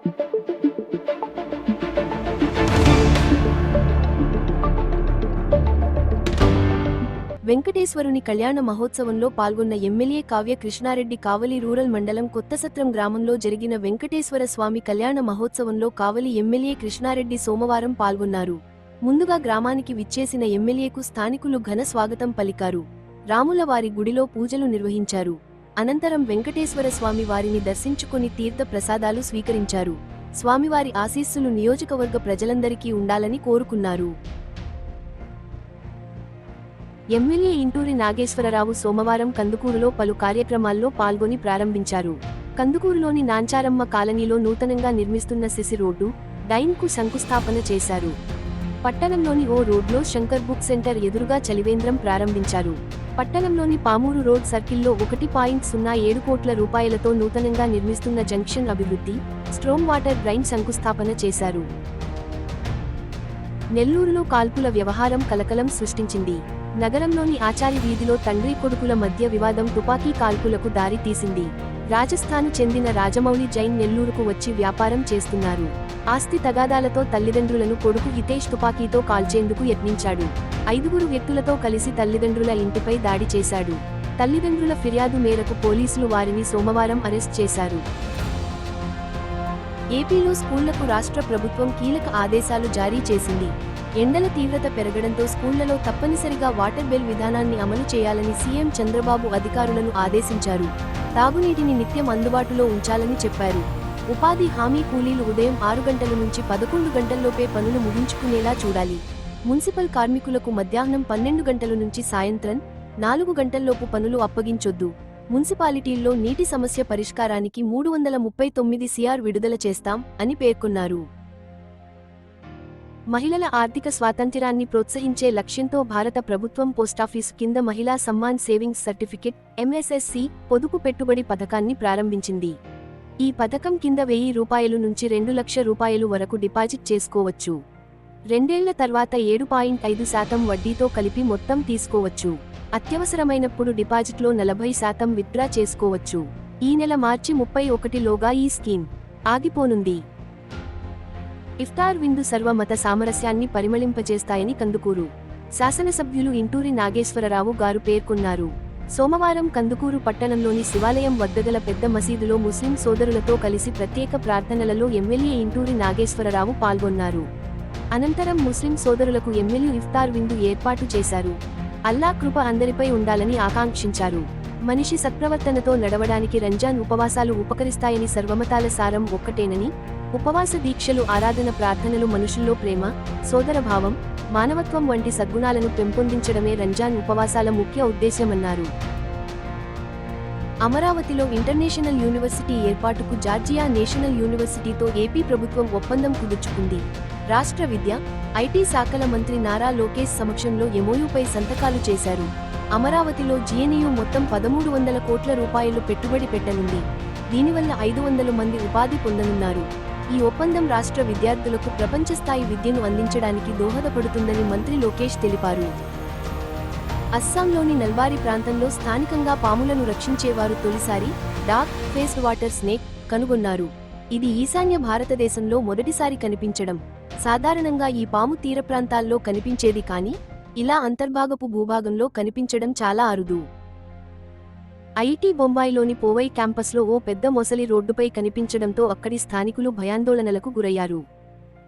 వెంకటేశ్వరుని కళ్యాణ మహోత్సవంలో పాల్గొన్న ఎమ్మెల్యే కావ్య కృష్ణారెడ్డి కావలి రూరల్ మండలం కొత్తసత్రం గ్రామంలో జరిగిన వెంకటేశ్వర స్వామి కళ్యాణ మహోత్సవంలో కావలి ఎమ్మెల్యే కృష్ణారెడ్డి సోమవారం పాల్గొన్నారు. ముందుగా గ్రామానికి విచ్చేసిన ఎమ్మెల్యేకు స్థానికులు ఘన స్వాగతం పలికారు. రాముల వారి గుడిలో పూజలు నిర్వహించారు. అనంతరం వెంకటేశ్వర స్వామి వారిని దర్శించుకుని తీర్థ ప్రసాదాలు స్వీకరించారు. స్వామివారి ఆశీస్సులు నియోజకవర్గ ప్రజలందరికీ ఉండాలని కోరుకున్నారు. ఎమ్మెల్యే ఇంటూరి నాగేశ్వరరావు సోమవారం కందుకూరులో పలు కార్యక్రమాల్లో పాల్గొని ప్రారంభించారు. కందుకూరులోని నాంచారమ్మ కాలనీలో నూతనంగా నిర్మిస్తున్న సిసి రోడ్డు డైన్కు శంకుస్థాపన చేశారు. పట్టణంలోని ఓ రోడ్లో శంకర్ బుక్ సెంటర్ ఎదురుగా చలివేంద్రం ప్రారంభించారు. పట్టణంలోని పామూరు రోడ్ సర్కిల్లో ఒకటి పాయింట్ సున్నా ఏడు కోట్ల రూపాయలతో నూతనంగా నిర్మిస్తున్న జంక్షన్ అభివృద్ధి స్ట్రోమ్ వాటర్ డ్రైన్ శంకుస్థాపన చేశారు. నెల్లూరులో కాల్పుల వ్యవహారం కలకలం సృష్టించింది. నగరంలోని ఆచారి వీధిలో తండ్రి కొడుకుల మధ్య వివాదం తుపాకీ కాల్పులకు దారి తీసింది రాజస్థాన్ చెందిన రాజమౌళి జైన్ నెల్లూరుకు వచ్చి వ్యాపారం చేస్తున్నారు. ఆస్తి తగాదాలతో తల్లిదండ్రులను కొడుకు హితేష్ తుపాకీతో కాల్చేందుకు యత్నించాడు. ఐదుగురు వ్యక్తులతో కలిసి తల్లిదండ్రుల ఇంటిపై దాడి చేశాడు. తల్లిదండ్రుల ఫిర్యాదు మేరకు పోలీసులు వారిని సోమవారం అరెస్ట్ చేశారు. ఏపీలో స్కూళ్ళకు రాష్ట్ర ప్రభుత్వం కీలక ఆదేశాలు జారీ చేసింది. ఎండల తీవ్రత పెరగడంతో స్కూళ్ళలో తప్పనిసరిగా వాటర్ బెల్ విధానాన్ని అమలు చేయాలని సీఎం చంద్రబాబు అధికారులను ఆదేశించారు. తాగునీటిని నిత్యం అందుబాటులో ఉంచాలని చెప్పారు. ఉపాధి హామీ కూలీలు ఉదయం ఆరు గంటల నుంచి పదకొండు గంటల్లోపే పనులు ముగించుకునేలా చూడాలి. మున్సిపల్ కార్మికులకు మధ్యాహ్నం పన్నెండు గంటల నుంచి సాయంత్రం నాలుగు గంటల్లోపు పనులు అప్పగించొద్దు. మున్సిపాలిటీల్లో నీటి సమస్య పరిష్కారానికి మూడు వందల ముప్పై తొమ్మిది సిఆర్ విడుదల చేస్తాం అని పేర్కొన్నారు. మహిళల ఆర్థిక స్వాతంత్ర్యాన్ని ప్రోత్సహించే లక్ష్యంతో భారత ప్రభుత్వం పోస్టాఫీసు కింద మహిళా సమ్మాన్ సేవింగ్స్ సర్టిఫికెట్ ఎంఎస్ఎస్సి పొదుపు పెట్టుబడి పథకాన్ని ప్రారంభించింది. ఈ పథకం కింద వెయ్యి రూపాయలు నుంచి రెండు లక్ష రూపాయలు వరకు డిపాజిట్ చేసుకోవచ్చు. రెండేళ్ళ తర్వాత ఏడు పాయింట్ ఐదు శాతం వడ్డీతో కలిపి మొత్తం తీసుకోవచ్చు. అత్యవసరమైనప్పుడు డిపాజిట్లో నలభై శాతం విత్డ్రా చేసుకోవచ్చు. ఈ నెల మార్చి ముప్పై ఒకటిలోగా ఈ స్కీమ్ ఆగిపోనుంది. ఇఫ్తార్ విందు సర్వమత సామరస్యాన్ని పరిమళింపజేస్తాయని కందుకూరు శాసనసభ్యులు ఇంటూరి నాగేశ్వరరావు గారు పేర్కొన్నారు. సోమవారం కందుకూరు పట్టణంలోని శివాలయం వద్దగల పెద్ద మసీదులో ముస్లిం సోదరులతో కలిసి ప్రత్యేక ప్రార్థనలలో ఎమ్మెల్యే ఇంటూరి నాగేశ్వరరావు పాల్గొన్నారు. అనంతరం ముస్లిం సోదరులకు ఎమ్మెల్యే ఇఫ్తార్ విందు ఏర్పాటు చేశారు. అల్లా కృప అందరిపై ఉండాలని ఆకాంక్షించారు. మనిషి సత్ప్రవర్తనతో నడవడానికి రంజాన్ ఉపవాసాలు ఉపకరిస్తాయని సర్వమతాల సారం ఒక్కటేనని ఉపవాస దీక్షలు ఆరాధన ప్రార్థనలు మనుషుల్లో ప్రేమ సోదరభావం మానవత్వం వంటి సద్గుణాలను పెంపొందించడమే రంజాన్ ఉపవాసాల ముఖ్య ఉద్దేశ్యమన్నారు. అమరావతిలో ఇంటర్నేషనల్ యూనివర్సిటీ ఏర్పాటుకు జార్జియా నేషనల్ యూనివర్సిటీతో ఏపీ ప్రభుత్వం ఒప్పందం కుదుర్చుకుంది. రాష్ట్ర విద్య ఐటీ శాఖల మంత్రి నారా లోకేష్ సమక్షంలో ఎంఓయూపై సంతకాలు చేశారు. అమరావతిలో జీఎన్యూ మొత్తం పదమూడు వందల కోట్ల రూపాయలు పెట్టుబడి పెట్టనుంది. దీనివల్ల ఐదు వందల మంది ఉపాధి పొందనున్నారు. ఈ ఒప్పందం రాష్ట్ర విద్యార్థులకు ప్రపంచ స్థాయి విద్యను అందించడానికి దోహదపడుతుందని మంత్రి లోకేష్ తెలిపారు. అస్సాంలోని నల్వారి ప్రాంతంలో స్థానికంగా పాములను రక్షించేవారు తొలిసారి డార్క్ ఫేస్ వాటర్ స్నేక్ కనుగొన్నారు. ఇది ఈశాన్య భారతదేశంలో మొదటిసారి కనిపించడం. సాధారణంగా ఈ పాము తీర ప్రాంతాల్లో కనిపించేది కానీ ఇలా అంతర్భాగపు భూభాగంలో కనిపించడం చాలా అరుదు. ఐటీ బొంబాయిలోని పోవై క్యాంపస్లో ఓ పెద్ద మొసలి రోడ్డుపై కనిపించడంతో అక్కడి స్థానికులు భయాందోళనలకు గురయ్యారు.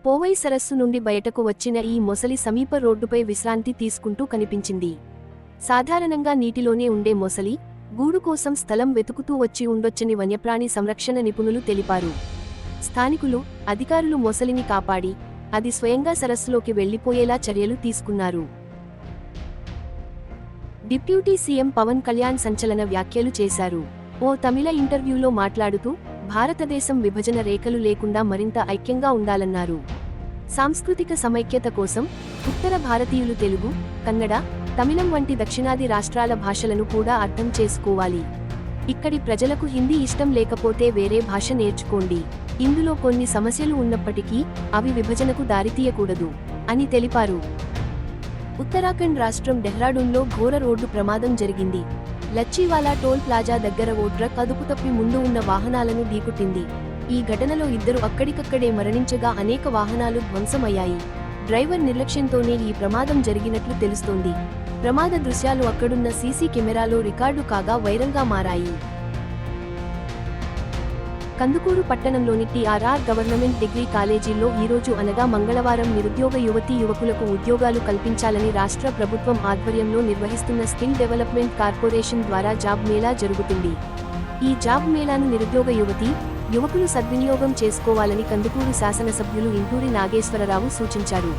పోవై సరస్సు నుండి బయటకు వచ్చిన ఈ మొసలి సమీప రోడ్డుపై విశ్రాంతి తీసుకుంటూ కనిపించింది. సాధారణంగా నీటిలోనే ఉండే మొసలి గూడు కోసం స్థలం వెతుకుతూ వచ్చి ఉండొచ్చని వన్యప్రాణి సంరక్షణ నిపుణులు తెలిపారు. స్థానికులు అధికారులు మొసలిని కాపాడి అది స్వయంగా సరస్సులోకి వెళ్ళిపోయేలా చర్యలు తీసుకున్నారు. డిప్యూటీ సీఎం పవన్ కళ్యాణ్ సంచలన వ్యాఖ్యలు చేశారు. ఓ తమిళ ఇంటర్వ్యూలో మాట్లాడుతూ భారతదేశం విభజన రేఖలు లేకుండా మరింత ఐక్యంగా ఉండాలన్నారు. సాంస్కృతిక సమైక్యత కోసం ఉత్తర భారతీయులు తెలుగు కన్నడ తమిళం వంటి దక్షిణాది రాష్ట్రాల భాషలను కూడా అర్థం చేసుకోవాలి. ఇక్కడి ప్రజలకు హిందీ ఇష్టం లేకపోతే వేరే భాష నేర్చుకోండి. ఇందులో కొన్ని సమస్యలు ఉన్నప్పటికీ అవి విభజనకు దారితీయకూడదు అని తెలిపారు. ఉత్తరాఖండ్ రాష్ట్రం డెహ్రాడూన్లో ఘోర రోడ్డు ప్రమాదం జరిగింది. లచ్చివాలా టోల్ ప్లాజా దగ్గర ఓ ట్రక్ అదుపుతప్పి ముందు ఉన్న వాహనాలను ఢీకుట్టింది. ఈ ఘటనలో ఇద్దరు అక్కడికక్కడే మరణించగా అనేక వాహనాలు ధ్వంసమయ్యాయి. డ్రైవర్ నిర్లక్ష్యంతోనే ఈ ప్రమాదం జరిగినట్లు తెలుస్తోంది. ప్రమాద దృశ్యాలు అక్కడున్న సీసీ కెమెరాలో రికార్డు కాగా వైరల్గా మారాయి. కందుకూరు పట్టణంలోని టీఆర్ఆర్ గవర్నమెంట్ డిగ్రీ కాలేజీల్లో ఈరోజు అనగా మంగళవారం నిరుద్యోగ యువతీ యువకులకు ఉద్యోగాలు కల్పించాలని రాష్ట్ర ప్రభుత్వం ఆధ్వర్యంలో నిర్వహిస్తున్న స్కిల్ డెవలప్మెంట్ కార్పొరేషన్ ద్వారా జాబ్ మేళా జరుగుతుంది. ఈ జాబ్ మేళాను నిరుద్యోగ యువతి యువకులు సద్వినియోగం చేసుకోవాలని కందుకూరు శాసనసభ్యులు ఇంటూరి నాగేశ్వరరావు సూచించారు.